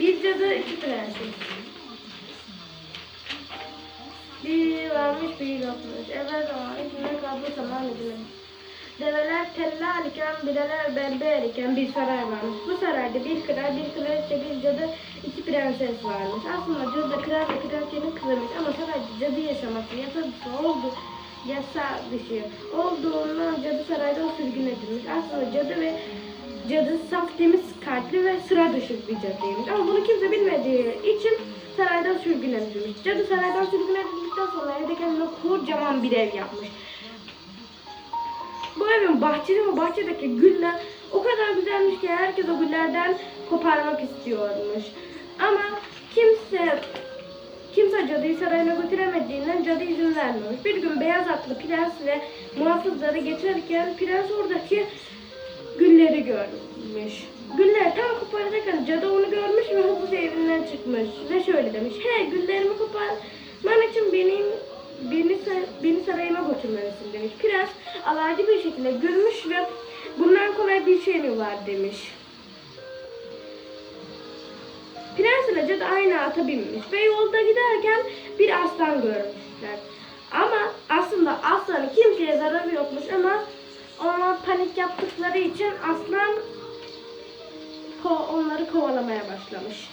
Bir cadı iki prenses. Bir varmış bir yokmuş. Evvel zaman içinde kablo zaman edilir. Develer tellal iken, bileler berber iken bir saray varmış. Bu sarayda bir kral, bir kraliçe, bir cadı, iki prenses varmış. Aslında cadı kral ve kraliçenin kızıymış ama sarayda cadı yaşaması yasa dışı oldu. Yasa dışı olduğundan cadı sarayda sürgün edilmiş. Aslında cadı ve cadı saf temiz kalpli ve sıra dışı bir cadıymış. Ama bunu kimse bilmediği için saraydan sürgün edilmiş. Cadı saraydan sürgün edildikten sonra evde kendine kocaman bir ev yapmış. Bu evin bahçesi ve bahçedeki güller o kadar güzelmiş ki herkes o güllerden koparmak istiyormuş. Ama kimse kimse cadıyı sarayına götüremediğinden cadı izin vermiyormuş. Bir gün beyaz atlı prens ve muhafızları geçerken prens oradaki gülleri görmüş. Güller tam koparacakken cadı onu görmüş ve hızlıca evinden çıkmış. Ve şöyle demiş. Hey güllerimi koparman için benim beni, beni sarayıma götürmelisin demiş. Prens alaycı bir şekilde gülmüş ve bundan kolay bir şey mi var demiş. Prens ile cadı aynı ata binmiş ve yolda giderken bir aslan görmüşler. Ama aslında aslanın kimseye zararı yokmuş ama onlar panik yaptıkları için aslan onları kovalamaya başlamış.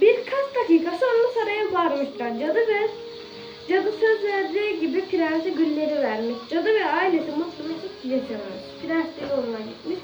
Birkaç dakika sonra saraya varmışlar. Cadı ve cadı söz verdiği gibi prense gülleri vermiş. Cadı ve ailesi mutlu mesut yaşamış. Prens de yoluna gitmiş.